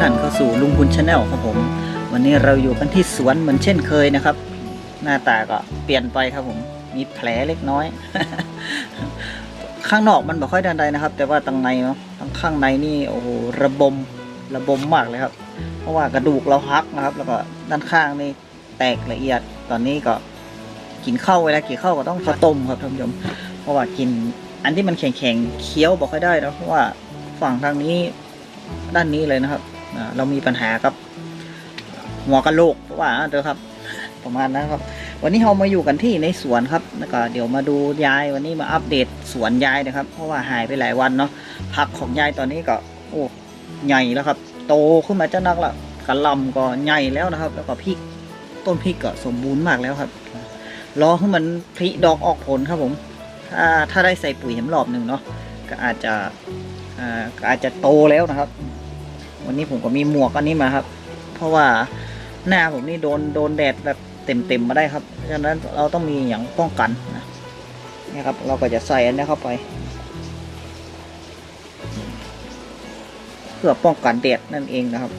ท่านเข้าสู่ลุงพุนชาแนลครับผม วันนี้เราอยู่กันที่สวนเหมือนเช่นเคยนะครับ หน้าตาก็เปลี่ยนไปครับผม มีแผลเล็กน้อย ข้างนอกมันไม่ค่อยดันใดนะครับ แต่ว่าตรงในเนาะทางข้างในนี่โอ้โหระบมระบมมากเลยครับ เพราะว่ากระดูกเราหักนะครับ แล้วก็ด้านข้างนี่แตกละเอียดตอนนี้ก็กินข้าวเวลากินข้าวก็ต้องข้าวต้มครับท่านผู้ชมเพราะว่ากินอันที่มันแข็งๆเคี้ยวบอกค่อยได้นะเพราะว่าฝั่งทางนี้ด้านนี้เลยนะครับ เรามีปัญหากับหัวกะโหลกเพราะว่าเด้อครับ ประมาณนั้นครับ วันนี้เรามาอยู่กันที่ในสวนครับแล้วก็เดี๋ยวมาดูยายวันนี้มาอัปเดตสวนยายนะครับ เพราะว่าหายไปหลายวันเนาะผักของยายตอนนี้ก็ โอ้ใหญ่แล้วครับ โตขึ้นมาเจ้านักละกระลำก็ใหญ่แล้วนะครับ แล้วก็พริกต้นพริกก็สมบูรณ์มากแล้วครับรอให้มันผลิดอกออกผลครับผม ถ้าถ้าได้ใส่ปุ๋ยเห็มรอบหนึ่งเนาะก็อาจจะอ่าก็อาจจะโตแล้วนะครับ วันนี้ผมก็มีหมวกอันนี้มาครับ เพราะว่าหน้าผมนี่โดนโดนแดดแบบเต็มเต็มๆมาได้ครับฉะนั้นเราต้องมีอย่างป้องกันนะนี่ครับเราก็จะใส่อันนี้เข้าไป เพื่อป้องกันแดดนั่นเองนะครับ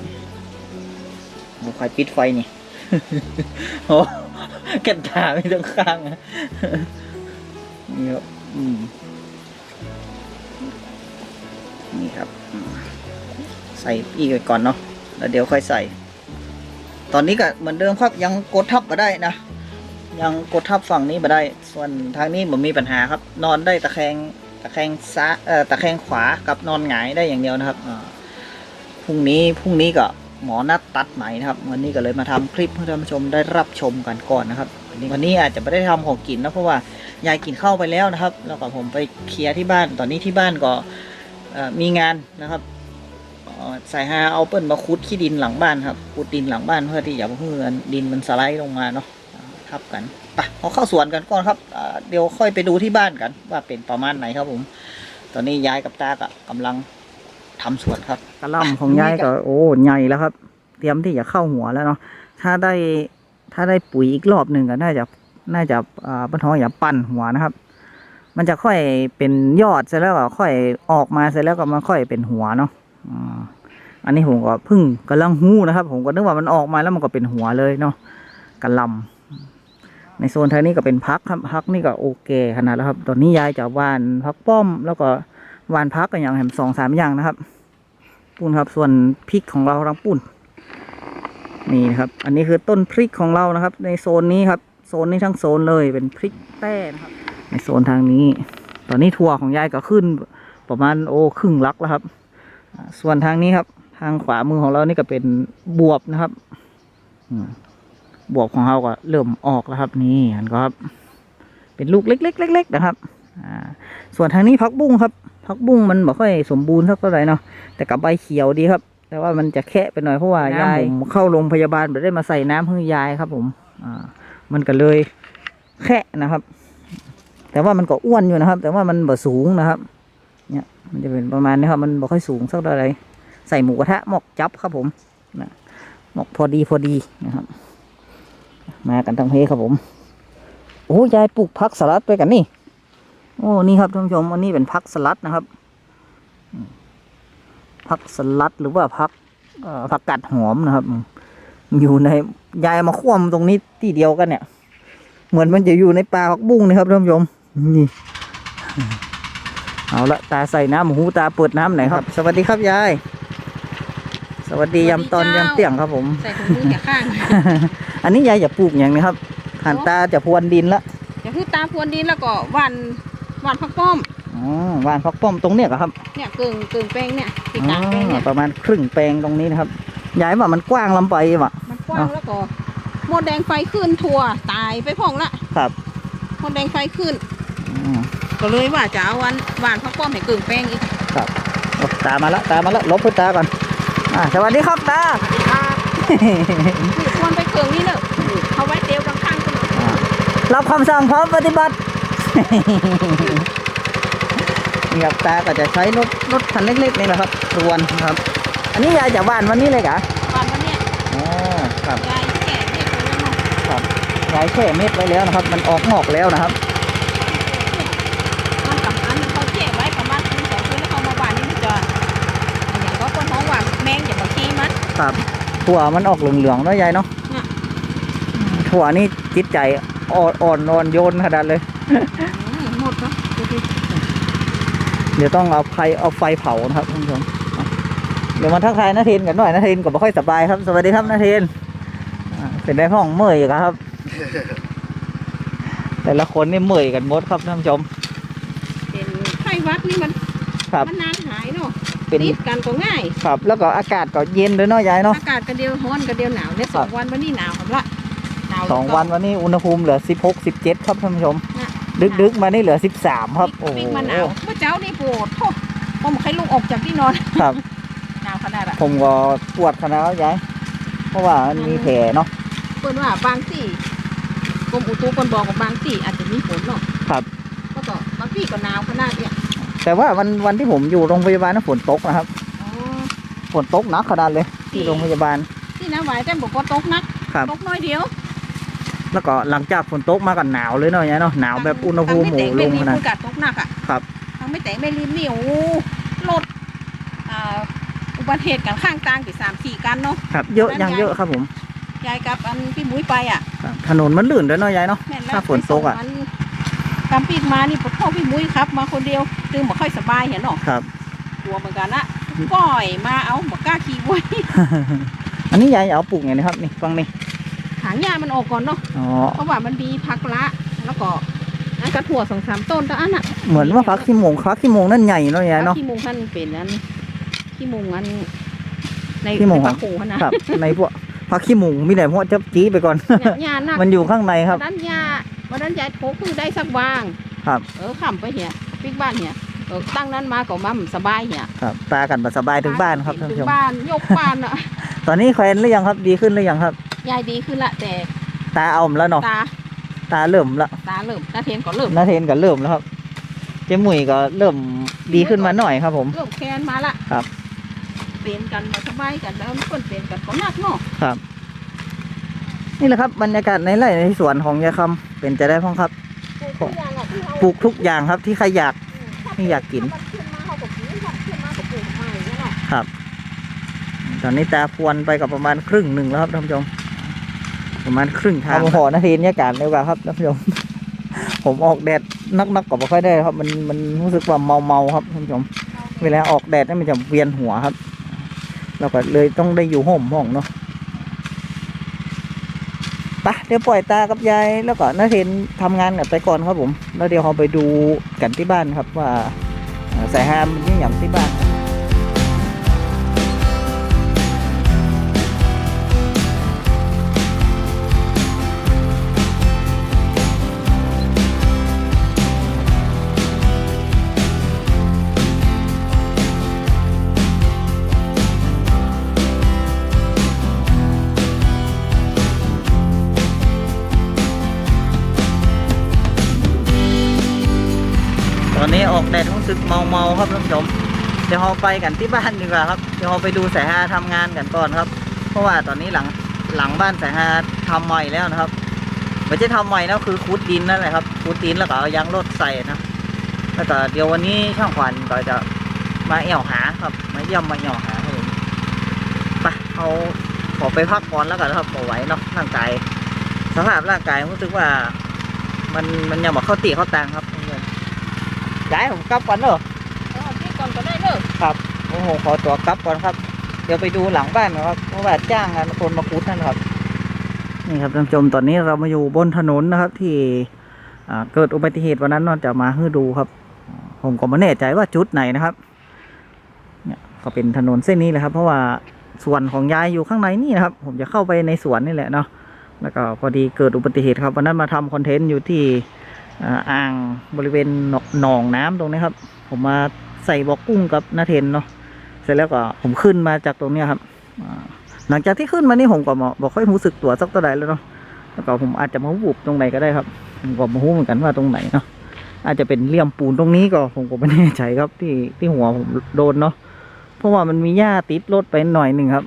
ดูใครปิดไฟนี่โอ้แกันตาไม่ต้องข้างนะนี่ครับอืมนี่ครับ ใส่อีกไว้ก่อนเนาะแล้วเดี๋ยวค่อยใส่ ตอนนี้ก็เหมือนเดิมครับยังกดทับมาได้นะ ยังกดทับฝั่งนี้มาได้ ส่วนทางนี้ผมมีปัญหาครับ นอนได้ตะแคงตะแคงซ้าเอ่อตะแคงขวากับนอนหงายได้อย่างเดียวนะครับพรุ่งนี้พรุ่งนี้ก็หมอนัดตัดไหมนะครับ วันนี้ก็เลยมาทำคลิปให้ท่านผู้ชมได้รับชมกันก่อนนะครับวันนี้วันนี้อาจจะไม่ได้ทำของกินนะเพราะว่ายายกินข้าวไปแล้วนะครับ แล้วก็ผมไปเคลียร์ที่บ้านตอนนี้ที่บ้านก็มีงานนะครับ เอ่อใส่ฮาเอาเปิ้ลมาคุดขี้ดินหลังบ้านครับคุดดินหลังบ้านเพื่อที่จะเพื่อดินมันสไลด์ลงมาเนาะอ่าทับกันไปเอาเข้าสวนกันก่อนครับอ่าเดี๋ยวค่อยไปดูที่บ้านกัน ว่าเป็นประมาณไหนครับผม ตอนนี้ยายกับตาก็กำลังทำสวนครับกระหลำของยายก็โอ้ใหญ่แล้วครับ เตรียมที่จะเข้าหัวแล้วเนาะถ้าได้ถ้าได้ปุ๋ยอีกรอบหนึ่งก็น่าจะน่าจะอ่าป้าท้องอย่าปั่นหัวนะครับ มันจะค่อยเป็นยอดเสร็จแล้วก็ค่อยออกมาเสร็จแล้วก็มันค่อยเป็นหัวเนาะ อันนี้ผมก็พิ่งกำลังหู้นะครับ ผมก็นึกว่ามันออกมาแล้วมันก็เป็นหัวเลยเนาะกระลำในโซนทางนี้ก็เป็นพักครับพักนี่ก็โอเคขนาดแล้วครับ ตอนนี้ยายจะวานพักป้อม แล้วก็วานพักกันอย่างแหมสองสามอย่างนะครับปูนครับส่วนพริกของเราทั้งปูนนี่นะครับ อันนี้คือต้นพริกของเรานะครับ ในโซนนี้ครับโซนนี้ทั้งโซนเลยเป็นพริกแต้นะครับ ในโซนทางนี้ ตอนนี้ถั่วของยายก็ขึ้นประมาณโอ้ครึ่งลักแล้วครับ ส่วนทางนี้ครับ ทางขวามือของเรานี่ก็เป็นบวบนะครับบวบของเราก็เริ่มออกแล้วครับ นี่เห็นก็ครับ เป็นลูกเล็กๆเล็กๆนะครับส่วนทางนี้พักบุ้งครับพักบุ้งมันไม่ค่อยสมบูรณ์เท่าไหร่เนาะแต่กับใบเขียวดีครับ แต่ว่ามันจะแคะไปหน่อยเพราะว่ายายผมเข้าโรงพยาบาลไปได้มาใส่น้ำให้ยายครับ ผมอ่ามันก็เลยแคะนะครับ แต่ว่ามันก็อ้วนอยู่นะครับ แต่ว่ามันบ่สูงนะครับ มันจะเป็นประมาณนี้ครับ มันบ่ค่อยสูงสักเท่าไหร่ใส่หมูกระทะหมกจับครับผมนะหมกพอดีพอดีนะครับ มากันทั้งเพครับผม โอ้ยายปลูกพักสลัดไปกันนี่ โอ้นี่ครับท่านผู้ชมอันนี้เป็นพักสลัดนะครับพักสลัดหรือว่าพักเอผักกาดหอมนะครับ อยู่ในยายมาคว่ำตรงนี้ที่เดียวกันเนี่ย เหมือนมันจะอยู่ในปลาผักบุ้งนะครับท่านผู้ชมนี่ เอาละตาใส่น้ำหูตาเปิดน้ำไหนอยครับ สวัสดีครับยาย สวัสดียามตอนยามเตี่ยงครับผม ใส่ถุงมืออย่าข้าง อันนี้ยายจะปลูกอย่างนี้ครับหันตาจะพรวนดินละอย่าพูดตามพรวนดินแล้วก็หวันหวันพักป้อมอ๋อหวานพักป้อมตรงเนี้ยเหรอครับ เนี่ยเกิงเกิงแป้งเนี่ยติดกลางแป้งอ๋เนี่อยประมาณครึ่งแปลงตรงนี้นะครับยายว่ามันกว้างลำไปว่ะมันกว้างแล้วก็หมดแดงไฟขึ้นทัวตายไปพ่องละครับหมดแดงไฟขึ้นอืม ก็เลยว่าจะเอาวันหวานพักป้อมให้เกิงแป้งอีกครับโอ้ตามาละตามาละลบเพื่อตาก่อนอ่าสวัสดีครับตานี่ควรไปเกิงนี่เนอะเขาไว้เตียวข้างๆกันเลยอ่ารับคำสั่งพร้อมปฏิบัตินี่ครับตาก็จะใช้รถรถคันเล็กๆนี่แหละครับรวนครับ อันนี้ยายจะหว่านวันนี้เลยกะหวานวันเนี้ยอ๋อครับยายแก่เด็กไปแล้วเนาะครับยายแช่เม็ดไว้แล้วนะครับ มันออกงอกแล้วนะครับ มันสำคัญเขาแก่ไว้ประมาณคืนสองคืนแล้วเขามาหวานนี่มันจะอย่างก็คนท้องหวาน ครับ ถั่วมันออกเหลืองๆเนาะยายเนาะถั่วนี่จิตใจอ่อนอ่อนอ่อนโยนขนาดเลย หมดแล้วเดี๋ยวต้องเอาไฟเอาไฟเผานะครับท่านผู้ชมเดี๋ยวมาทักทายนาเทนกันหน่อยนาเทนก็ไม่ค่อยสบายครับ สวัสดีครับนาเทนเป็นได้ห้องเมื่อยครับ แต่ละคนนี่เมื่อยกันหมดครับท่านผู้ชมเป็นไข้วัดนี่มันมันนานหายเนาะ เป็นติดกันก็ง่ายครับแล้วก็อากาศก็เย็นด้วยเนาะยายเนาะอากาศกันเดียวร้อนกันเดียวหนาวได้สองวันวันนี้หนาวครับละหนาวสองวันวันนี้อุณหภูมิเหลือสิบหกสิบเจ็ดครับท่านผู้ชมน่ะดึกๆมานี่เหลือสิบสามครับโอ้ปีโหกมาหนาวเมื่อเช้านี่ปวดโทษผมใครลุกออกจากที่นอนครับหนาวขนาดอะผมก็ปวดขนาดแล้วยายเพราะว่ามันมีแผลเนาะเปิ้นว่าบางที่กรมอุตุคนบอกว่าบางที่อาจจะมีฝนเนาะครับแล้วก็บางที่ก็หนาวขนาดเนี้ย แต่ว่าวันวันที่ผมอยู่โรงพยาบาลนะฝนตกนะครับ อ๋อ ฝนตกหนักขนาดเลยที่โรงพยาบาล ที่น้ำไหวแต่บอกว่าตกนักครับ ตกน้อยเดียวแล้วก็หลังจากฝนตกมาก็หนาวเลยเนาะยายเนาะหนาวแบบอุณหภูมิหทามู่ไม่ลแต่งงขไม่นาดรีบกาดตกหนักอะครับทางไม่แต่งไม่รีบนี่โอ้โหรถอ่าอุบัติเหตุกันข้างทางกี่สามสี่กันเนาะครับ เยอะอย่างเยอะครับผมยายกับอันพี่มุ้ยไปอะครับถนนมันลื่นด้วยเนาะยายเนาะ แม่นแล้วถ้าฝนตกอะ ไปส่งมัน ตามปีกมานี่พ่อพี่มุ้ยครับ มาคนเดียวจึงบอกค่อยสบายเห็นเนาะครับ กลัวเหมือนกันนะก้อยมาเอาบอกกล้าขี่ไว้อันนี้ยายเอาปลูกไงนะครับนี่ฟังนี่หางหญ้ามันออกก่อนเนาะอ๋อเพราะว่ามันมีพักละแล้วก็อันกระถั่วสองสามต้นแต่อันอะเหมือนว่าฟักขี้โมงฟักขี้โมงนั่นใหญ่เนาะยายเนาะขี้มุงท่านเป็นอันขี้มุงอันในขี้มุงในปลาโขงนะครับในพวกฟักขี้โมงมีแต่พวกจะจี้ไปก่อนเนี่ยหญ้าหนักมันอยู่ข้างในครับวันนั้นยา วันนั้นยายโทกคือได้สักวางครับ เออขำไปเหียปิกบ้านเหียเออตั้งนั้นมาก็มั่มสบายเหียครับตากันบัดสบายถึงบ้านครับท่านถึผู้ชงมบ้านยกบ้านอะ ตอนนี้แควนหรือยังครับดีขึ้นหรือยังครับ ยายดีขึ้นละแต่ตาเอามแล้วเนาะตาตาเริ่มละตาเริ่มตาเทียนก็เริ่มนาเทนก็เริ่มแล้วครับเจ๊หมุยก็เริ่มดีขึ้นมาหน่อยครับ ผม เริ่มแคนมาละครับ เป็นกันมาสบายกันแล้วมันเปลี่ยนกันก็นักเนาะครับ นี่แหละครับบรรยากาศในไร่ในสวนของยายคำเป็นจะได้พ้องครับ ปลูกทุกอย่างอะที่เราปลูกทุกอย่างครับที่ใครอยากไม่อยากกินถ้ามันขึ้นมาเขาก็กินถ้าขึ้นมาก็ปลูกใหม่เนี่ยเนาะครับ ตอนนี้ตาพวนไปกับประมาณครึ่งหนึ่งแล้วครับท่านผู้ชม ประมาณครึ่งทางเอาหอนาทีบรรยากาศเลยกว่าครับท่านผู้ชม ผมออกแดดนักๆก็ไม่ค่อยได้ครับ มันมันรู้สึกว่าเมาเมาๆครับท่านผู้ชม เวลาออกแดดนี่มันจะเวียนหัวครับ เราก็เลยต้องได้อยู่ห่มห้องเนาะไปะเดี๋ยวปล่อยตากับยายแล้วก็นาเทนทำงานกับไปก่อนครับผม แล้วเดี๋ยวเราไปดูกันที่บ้านครับว่าเอ่อสายฮามมันนี่อย่างที่บ้าน ดี๋ยวเราไปกันที่บ้านดีกว่าครับ เดี๋ยวเราไปดูสายฮาทำงานกันก่อนครับ เพราะว่าตอนนี้หลังหลังบ้านสายฮาทำใหม่แล้วนะครับไม่ใช่ทำใหม่นะคือคูดดินนั่นแหละครับคูดดินแล้วก็เอายางรถใส่นะแล้วก็เดี๋ยววันนี้ช่างขวัญก็จะมาเอี่ยวหาครับ มาเยี่ยมมาเอี่ยวหาครับผมไปเอาขอไปพักก่อนแล้วกันครับเอาไหวเนาะร่างกายสภาพร่างกายรู้สึกว่า มันมันยังบอกเข้าตีเข้าตังครับเพื่อนย้ายผมกลับก่อนเนอะเอ ก่อนก็ได้เด้อโอ้โหขอตัวกลับก่อนครับ เดี๋ยวไปดูหลังบ้านนะครับเพราะว่าจ้างงานคนมาคูดนั่นครับ นี่ครับท่านผู้ชมตอนนี้เรามาอยู่บนถนนนะครับ ที่อ่าเกิดอุบัติเหตุวันนั้นเนอนจะมาให้ดูครับ ผมก็ไม่แน่ใจว่าจุดไหนนะครับ เนี่ยก็เป็นถนนเส้นนี้แหละครับ เพราะว่าสวนของยายอยู่ข้างในนี่นะครับ ผมจะเข้าไปในสวนนี่แหละเนาะแล้วก็พอดีเกิดอุบัติเหตุครับวันนั้นมาทำคอนเทนต์อยู่ที่อ่างบริเวณหนองหนองน้ำตรงนี้ครับ ผมมา ใส่บอกกุ้งกับนาเทนเนาะเสร็จแล้วก็ผมขึ้นมาจากตรงเนี้ยครับหลังจากที่ขึ้นมานี่ผมก็บอกบอกค่อยรู้สึกตัวสักตัวใดแล้วเนาะแล้วก็ผมอาจจะมาบุบตรงไหนก็ได้ครับผมก็ม่รู้เหมือนกันว่าตรงไหนเนาะอาจจะเป็นเหลี่ยมปูนตรงนี้ก็ผมก็ไม่แน่ใจครับที่ที่หัวผมโดนเนาะเพราะว่ามันมีหญ้าติดรถไปหน่อยหนึ่งครับ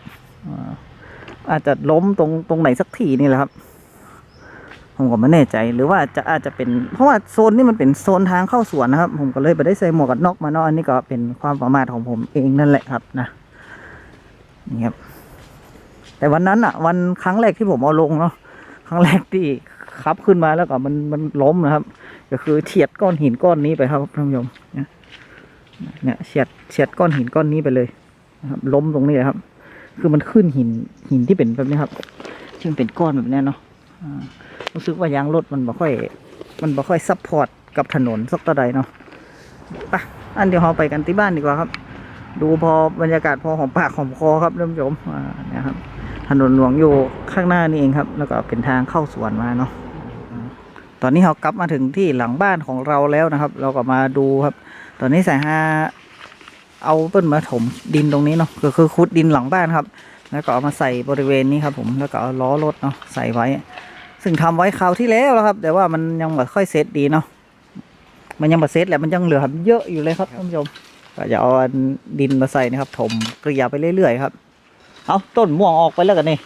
อาอาจจะล้มตรงตรงไหนสักทีนี่แหละครับ ผมก็ไม่แน่ใจหรือว่าจะอาจจะเป็นเพราะว่าโซนนี้มันเป็นโซนทางเข้าสวนนะครับ ผมก็เลยไปได้ใส่หมวกกันน็อกมาเนาะอันนี้ก็เป็นความประมาทของผมเองนั่นแหละครับนะนี่ครับแต่วันนั้นอะ วันครั้งแรกที่ผมเอาลงเนาะครั้งแรกที่ขับขึ้นมาแล้วก็มันมันล้มนะครับ ก็คือเฉียดก้อนหินก้อนนี้ไปครับท่านผู้ชมเนี่ยเนี่ยเฉียดเฉียดก้อนหินก้อนนี้ไปเลยนะครับ ล้มตรงนี้เลยครับ คือมันขึ้นหินหินที่เป็นแบบนี้ครับที่มันเป็นก้อนแบบนี้เนาะ รู้สึกว่ายางรถมันบ่ค่อย มันบ่ค่อยซัพพอร์ตกับถนนสักเท่าใดเนาะไปอันเดี๋ยวเราไปกันที่บ้านดีกว่าครับ ดูพอบรรยากาศพอหอมปากหอมคอครับท่านผู้ชมอ่าเนี่ยครับถนนหลวงอยู่ข้างหน้านี่เองครับ แล้วก็เป็นทางเข้าสวนมาเนาะตอนนี้เรากลับมาถึงที่หลังบ้านของเราแล้วนะครับ เราก็มาดูครับ ตอนนี้สายฮาเอาต้นมาถมดินตรงนี้เนาะก็คือขุดดินหลังบ้านครับ แล้วก็เอามาใส่บริเวณนี้ครับ ผมแล้วก็เอาล้อรถเนาะใส่ไว้ ซึ่งทำไว้คราวที่แล้วแล้วครับ แต่ว่ามันยังไม่ค่อยเซตดีเนาะมันยังไม่เซตแหละมันยังเหลือเยอะอยู่เลยครับท่านผู้ชมก็จะเอาดินมาใส่นะครับ ถมเกลี่ยไปเรื่อยๆครับ เอาต้นม่วงออกไปแล้วกันนี่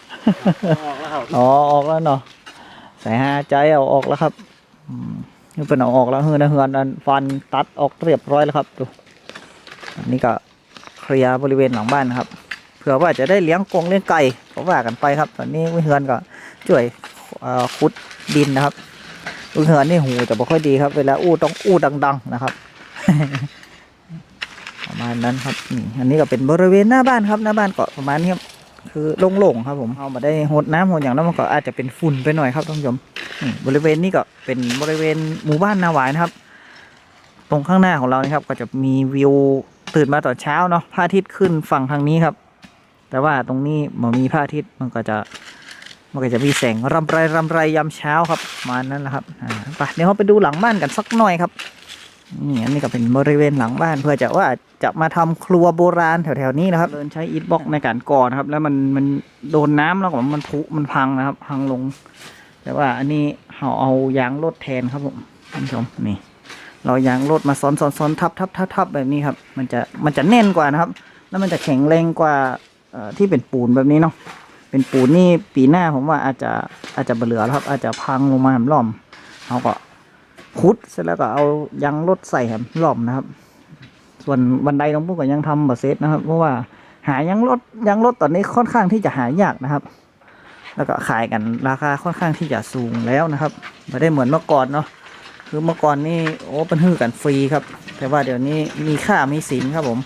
อ๋อออกแล้วเนาะสายหาใจเอาออกแล้วครับอืมนี่เป็นเอาออกแล้วเฮือนนะเฮือนอันฟันตัดออกเรียบร้อยแล้วครับดูอันนี้ก็เคลียร์บริเวณหลังบ้านนะครับ เผื่อว่าจะได้เลี้ยงกงเลี้ยงไก่ก็ว่ากันไปครับ ตอนนี้วิเฮือนก็ช่วย ขุดดินนะครับวิเฮือนนี่หูจะบ่ค่อยดีครับ เวลาอู้ต้องอู้ดัง ๆ นะครับ ประมาณนั้นครับอันนี้ก็เป็นบริเวณหน้าบ้านครับหน้าบ้านก็ประมาณนี้ครับคือโล่งๆครับผมเอามาได้หดน้ำหดอย่างนั้นมันก็อาจจะเป็นฝุ่นไปหน่อยครับท่านผู้ชมบริเวณนี้ก็เป็นบริเวณหมู่บ้านนาหวายนะครับ ตรงข้างหน้าของเรานี่ครับ ก็จะมีวิวตื่นมาตอนเช้าเนาะพระอาทิตย์ขึ้นฝั่งทางนี้ครับ แต่ว่าตรงนี้มันมีพระอาทิตย์มันก็จะ มันก็จะมีแสงรำไรรำไรยามเช้าครับมานั้นแหละครับไปเดี๋ยวเราไปดูหลังบ้านกันสักหน่อยครับนี่อันนี้ก็เป็นบริเวณหลังบ้านเพื่อจะว่าจะมาทำครัวโบราณแถวๆนี้นะครับเดินใช้อิฐบล็อกในการก่อนะครับ แล้วมันมันโดนน้ำแล้วก็มันผุมันพังนะครับ พังลง แต่ว่าอันนี้เราเอายางรถแทนครับผมท่านผู้ชมนี่ เรายางรถมาซ้อนซ้อนซ้อนทับทับทับทับแบบนี้ครับ มันจะมันจะแน่นกว่านะครับ แล้วมันจะแข็งแรงกว่าที่เป็นปูนแบบนี้เนาะ เป็นปูนนี่ปีหน้าผมว่าอาจจะอาจจะเบเหลือแล้วครับ อาจจะพังลงมาแหมล่อมเขาก็คุดเสร็จแล้วก็เอายางรถใส่แหมล่อมนะครับ ส่วนบันไดตรงพวกก็ยังทำบะเซตนะครับ เพราะว่าหายางรถยางรถตอนนี้ค่อนข้างที่จะหายากนะครับ แล้วก็ขายกันราคาค่อนข้างที่จะสูงแล้วนะครับไม่ได้เหมือนเมื่อก่อนเนาะคือเมื่อก่อนนี่โอ้เป็นฮือกันฟรีครับ แต่ว่าเดี๋ยวนี้มีค่ามีสินครับผม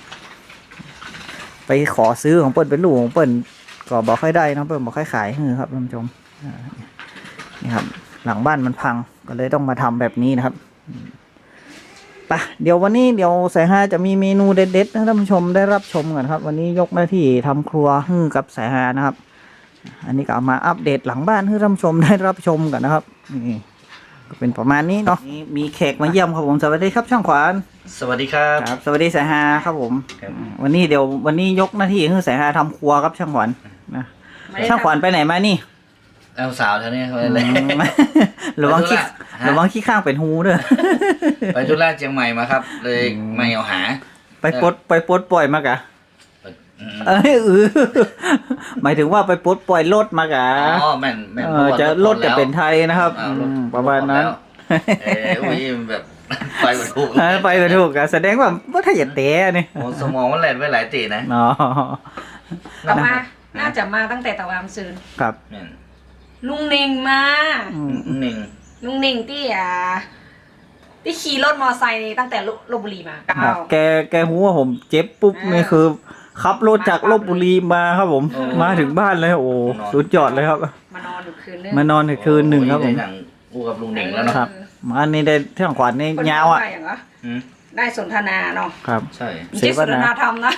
ไปขอซื้อของเปิ้ลเป็นลูกของเปิ้ล ก็บอกค่อยได้นะเพิ่มบอกค่อยขายให้ครับท่านผู้ชมอ่านี่ครับ หลังบ้านมันพังก็เลยต้องมาทำแบบนี้นะครับอืมไปเดี๋ยววันนี้เดี๋ยวสายฮาจะมีเมนูเด็ดๆให้ท่านผู้ชมได้รับชมกันครับ วันนี้ยกหน้าที่ทำครัวให้กับสายฮานะครับ อันนี้ก็เอามาอัปเดตหลังบ้านให้ท่านผู้ชมได้รับชมกันนะครับนี่ก็เป็นประมาณนี้เนาะนี่มีแขกมาเยี่ยมครับผมสวัสดีครับช่างขวานสวัสดีครับครับ สวัสดีสายฮาครับผมครับวันนี้เดี๋ยววันนี้ยกหน้าที่ให้สายฮาทำครัวครับช่างขวัญนะ ไม่ได้ช่างขวัญไปไหนมานี่เอาสาวเท่านี้ไปเลย ระวังขี้ไปธุระฮะ ระวังขี้ข้างเป็นหูเด้อไปธุระเชียงใหม่มาครับ เลยอืมไม่เอาหาไปปลดไปปลดปล่อยมากะอืมเอ้ยเออหมายถึงว่าไปปลดปล่อยรถมากะอ๋อแม่นแม่นเออจะรถจะเป็นไทยนะครับอ้าวอืมประมาณนั้น เอออุ้ยแบบ ไปบรรทุกเออไปไปถูกอะแสดงว่าว่าถ้าอย่าเตะนี่โอ้สมองมันแหลนไว้หลายตีนะ อ๋อเรามา น่าจะมาตั้งแต่ตะวันซืนครับแม่นลุงเน่งมา อืมหนึ่งลุงเน่งที่อ่าที่ขี่รถมอไซค์ตั้งแต่ลลบบุรีมาครัเก้าบแกแกหูว่าผมเจ็บปุ๊บอ่านี่คือขับรถจากลบบุรีมาครับผมโอ้มาถึงบ้านเลยโอ้สุดยอดเลยครับ มานอนอยู่คืนนึงมานอนถึงคืนหนึ่งครับผมโอ้ยได้หนังอู้กับลุงหนึ่งแล้วเนาะครับ มาอันนี้ได้เที่ยงขวัญนี่คนยาวอะ ได้อย่างเหรออืมได้สนทนาเนาะครับ ใช่มีเจสนทนา ธรรมนะ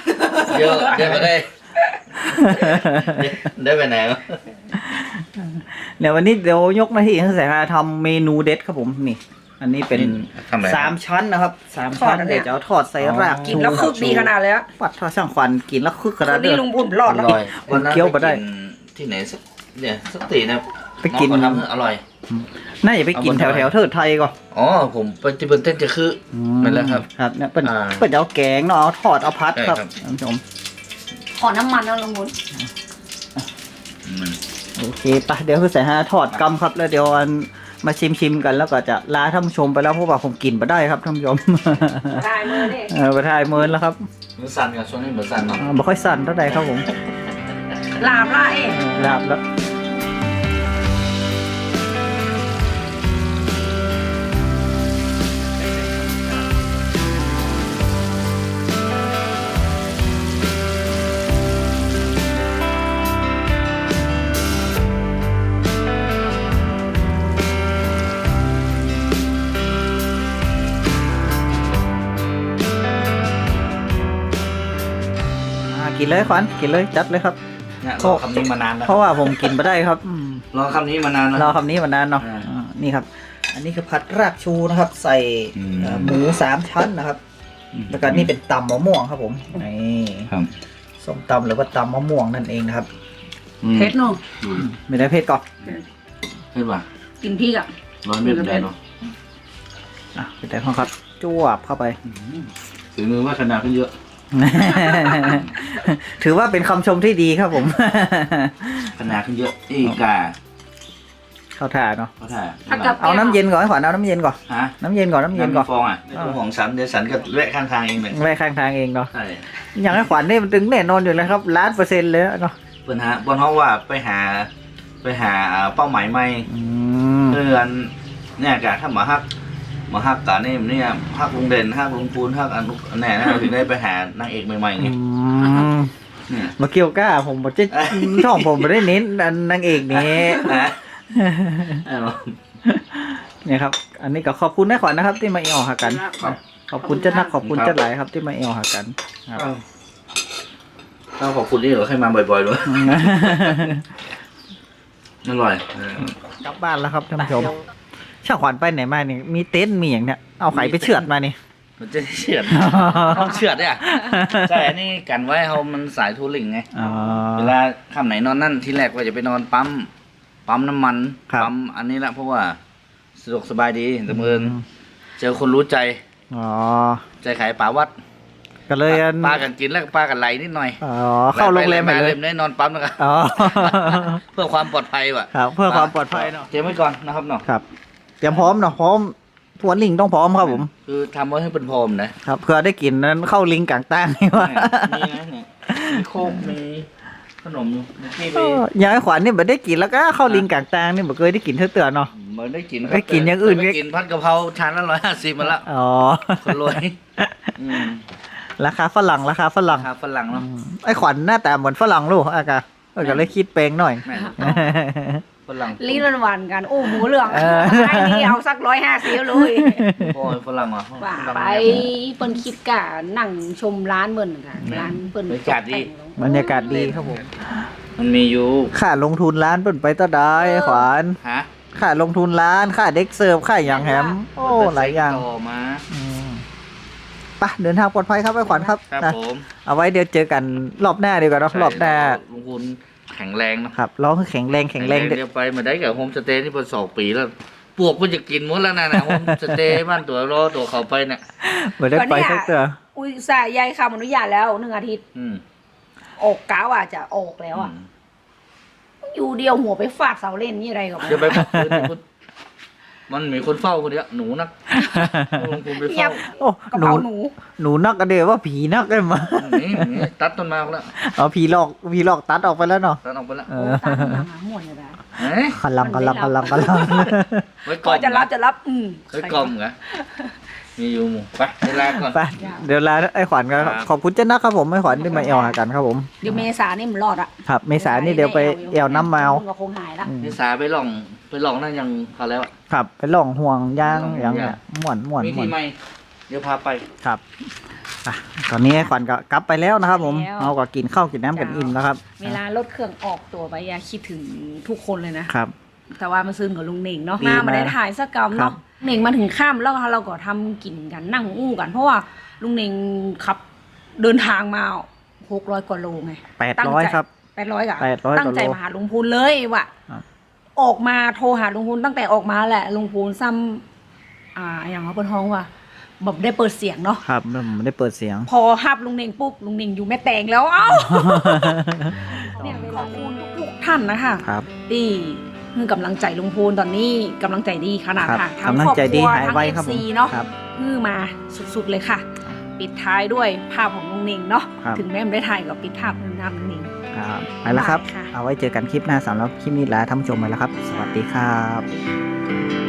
เยอะเยอะก็ได้ ได้ไปไหนวะเดี๋ยววันนี้เดี๋ยวยกหน้าที่ให้สายฮาทำเมนูเด็ดครับผมนี่ อันนี้เป็นทำอะไรสามชั้นนะครับสามชั้นเดี๋ยวจะเอาทอดใส่รากกินแล้วคึกดีขนาดเลยอะปัดทอดช่างขวัญกินแล้วคึกขคืนาดนเด้นี้อ ลุงบุญรออดแล้วร่อยวันนั้นเคี้ยวไปได้ที่ไหนสักเนี่ยสักตีนะไปกิน องเขาทำให้อร่อย น่าจะไปกินแถวแถวๆเทิดไทยก่อนอ๋อผมไปที่เปิ้นเต้นจะคือ อืไปแล้วครับครับเนี่ยเป็นอ่าเป็นเอาแกงเนาะเอาทอดเอาพัดใช่ครับครับ ท่านผู้ชมข อน้ำมันนะลุงบุญมันโอเคปะเดี๋ยวคือสายฮาทอดกำครับ แล้วเดี๋ยวอันมาชิมชิมๆกันแล้วก็จะลาท่านผู้ชมไปแล้วเพราะว่าผมกินมาได้ครับท่านผู้ชมได้มือนี่เออไปทายเมินแล้วครับมือสั่นกับช่วงนี้มือสั่นเนาะอ่าบ่ค่อยสั่นเท่าไหร่ครับผมลาบละเองลาบแล้ว กินเลยขวัญกินเลยจัดเลยครับ เนี่ยรอคำนี้มานานแล้วเพราะว่าผมกินไม่ได้ครับอืมรอคำนี้มานานแล้ว รอคำนี้มานานเนาะอ่าอ่านี่ครับ อันนี้คือผัดรากชูนะครับ ใส่อืม เอ่อหมูสามชั้นนะครับ แล้วก็นี่เป็นตำมะม่วงครับผมนี่ครับส้มตำหรือว่าตำมะม่วงนั่นเองนะครับ อืมเผ็ดเนาะอืมไม่ได้เผ็ดก่อนเห็นป่ะกินพริกอะ ร้อนเม็ดได้เนาะอะเป็นแต่ข้างครับจวบเข้าไปถือมือว่าขนาดขึ้นเยอะ ถือว่าเป็นคำชมที่ดีครับผม ขนาดขึ้นเยอะอีกาเข้าท่าเนาะเขาถ่ายถ้ากับ เอาน้ำเย็นก่อนให้ขวัญเอาน้ำเย็นก่อนฮะน้ำเย็นก่อนน้ำเย็นก่อนฟองอะในตัวของสันเดี๋ยวสันก็แวะข้างทางเองเลยไว้ข้างทางเองเนาะใช่อย่างให้ขวัญนี่มันถึงแน่นอนอยู่แล้วครับล้านเปอร์เซ็นต์เลยเนาะเปิ้นฮะบนห้องว่าไปหา ไปหาเป้าหมายใหม่อืมเพื่อนเนี่ยกะถ้าหมาฮักห มาฮักกะนี่เนี่ยฮักลุงเด่นฮักลุงปูนฮักอันนุอันแน่นะถึงได้ไปหานางเอกใหม่ๆอืนี่มเนี่ยมาเกี่ยวก้าผมบอกจะช่องผมไม่ได้เน้นอันนางเอกนี่นะเอาเนี่ยครับ อันนี้ก็ขอบคุณนะขวัญนะครับ ที่มาเอวหากันครับขอบคุณเจ้านักขอบคุณเจ้าหลายครับที่มาเอวหากันครับต้องขอบคุณที่เหลือให้มาบ่อยๆด้วยอร่อยกลับบ้านแล้วครับท่านผู้ชม ช่างขวัญไปไหนมาเนี่ยมีเต็นท์มีอย่างเนี้ยเอาไข่ไปเฉือดมานี่ มันจะเฉือด ต้องเฉือดเนี่ย ใช่อันนี้กันไว้เขามันสายทูริงไง อ๋อ เวลาค่ำไหนนอนนั่นที่แรกว่าจะไปนอนปั๊ม ปั๊มน้ำมัน ครับ ปั๊มอันนี้ละเพราะว่าสะดวกสบายดีแต่เมือนเจอคนรู้ใจ อ๋อ ใจขายป๋าวัดก็เลยอันปลากันกินแล้วก็ปลากันไหลนิดหน่อยอ๋อเข้าโรงแรมไปเลยได้นอนปั๊มนะครับอ๋อ เพื่อความปลอดภัยว่ะครับ เพื่อความปลอดภัยเนาะ เตรียมไว้ก่อนนะครับเนาะ ครับ เตรียมพร้อมเนาะพร้อมทวนลิงต้องพร้อมครับผม คือทำไว้ให้เป็นพรมนะครับเพื่อได้กินนั้นเข้าลิงกลางตั้งนี่ว่ามีนะเนี่ยมีโคกมีขนมอยู่เมื่อกี้ไปเอออย่างไอ้ขวัญนี่ไม่ได้กินแล้วก็เข้าลิงกลางตั้งนี่ไม่เคยได้กินเท่าเตือนเนาะเหมันได้กินครับได้กินอย่างอื่นไปกินพัดกะเพราชานละร้อยห้าสิบมาแล้วอ๋อคนรวยอืมราคาฝรั่งราคาฝรั่งราคาฝรั่งเนาะไอ้ขวัญหน้าตาเหมือนฝรั่งลูกอากาเออก็เลยคิดเปลงหน่อยแม่ ฝรั่งลิ้นวันวันๆกัน โอ้หมูเหลืองเออ ไอ้นี่เอาสักร้อยห้าสิบเลยโอ้ยฝรั่งอะว่าฝรั่งไปเปิ้นคิดกะนั่งชมร้านเบิ่นค่ะร้านเปิ้นบรรยากาศดีบรรยากาศดีครับผมมันมีอยู่ค่าลงทุนร้านเปิ่นไปต่อได้ขวัญฮะค่าลงทุนร้านค่าเด็กเสิร์ฟค่าอย่างแฮมโอ้หลายอย่างต่อมาอืมไปเดินทางปลอดภัยครับไอ้ขวัญครับครับนะผมเอาไว้เดี๋ยวเจอกันรอบหน้าดีกว่าเนาะรอบหน้าลุงคุณ แข็งแรงเนาะครับร้องให้แข็งแรงแข็งแรงเด็เดี๋ยวไปมาได้กับโฮมสเตย์นี่เป็นสองปีแล้วปวกมันจะกินหมดแล้วนะนะโฮมสเตย์บ้านตัวรอตัวเขาไปเนี่ยไม่ได้ไปสักเตืออุ้ยสายยายคำอนุญาตแล้วหนึ่งอาทิตย์อืมออกกาวอะจะออกแล้วอะ อยู่เดียวหัวไปฟาดเสาเล่นนี่อะไรกับเดี๋ยวไปบอกคืนนี่คุณ มันมีคนเฝ้าคนเดียวหนูนักลงทุนไปเงียเฝ้าบโอ้กระหนูเป๋าหนู หนูนักกันเดียวว่าผีนักได้มานี่นี่ตัดต้นไม้ออกแล้วเอาผีหลอกผีหลอกตัดออกไปแล้วเนาะตัดออกไปแล้วเอโอ้อตามหลังหาหมวนเลยนะเฮ้ยกำลังกำลังกำลังกำลังไว้กก็ล่อมจะรับจะรับ อืมไว้กล่อมเหรอมีอยู่หมู่ไปเวลาก่อน ไปเดี๋ยวลาไอ้ขวัญก็ครับขอบคุณเจ้านักครับผมไอ้ขวัญที่มาเอวหากันครับผม เดี๋ยวเมษานี่มันรอดอะครับเมษายนนี่เดี๋ยวไปเอวน้ำเมาก็คงหายละอืมนิสาไปลอง ไปลองนั่นยังเขาแล้วอะครับไปล่องห่วงย่างล่องห่วงอย่างย่างเนี่ยม่วนม่วนมีม่วที่นไหมเดี๋ยวพาไป ครับอะตอนนี้ไอ้ขวัญก็กลับไปแล้วนะครับ ผมเอาก็กินข้าวกินน้ำกันอิ่มแล้วครับเวลารถเครื่องออกตัวไปอย่าคิดถึงทุกคนเลยนะ ครับ แต่ว่ามาซื้อกับลุงเน่งเนาะดีมามาได้มากถ่ายสักกรรมครัเนาะบเน่งมาถึงข้ามแล้วเราก็ทำกินกันนั่งอู้กัน เพราะว่าลุงเน่งขับเดินทางมาหกร้อยกว่าโลไงแปดร้อยครับ แปดร้อยกะ800ตั้งใจกว่าโลมาหาลุงพูนเลยว่ะ ครับ ออกมาโทรหาลุงพูนตั้งแต่ออกมาแหละลุงพูนซ้ำอ่าอย่างว่าเปิดห้องว่าแบบได้เปิดเสียงเนาะครับผมได้เปิดเสียง พอฮับลุงเน่งปุ๊บลุงเน่งอยู่แม่แตงแล้วเอ้าเนี่ยขอบคุณทุกๆท่านนะคะครับที่คือกำลังใจลุงพูนตอนนี้กำลังใจดีขนาดครับค่ะทั้งกำลัคงรอบใจคดีรัวหายทั้งไวเอครับฟผมซีเนาะครับฮือมาสุดๆเลยค่ะ ปิดท้ายด้วยภาพของลุงเน่งเนาะครับถึงแม้ไม่ได้ถ่ายกับปิดภาพนำลุงเน่ง ครับไปแล้วครับบ๊ายบายค่ะเอาไว้เจอกันคลิปหน้าสำหรับคลิปนี้ลาท่านผู้ชมไปแล้วครับ สวัสดีครับ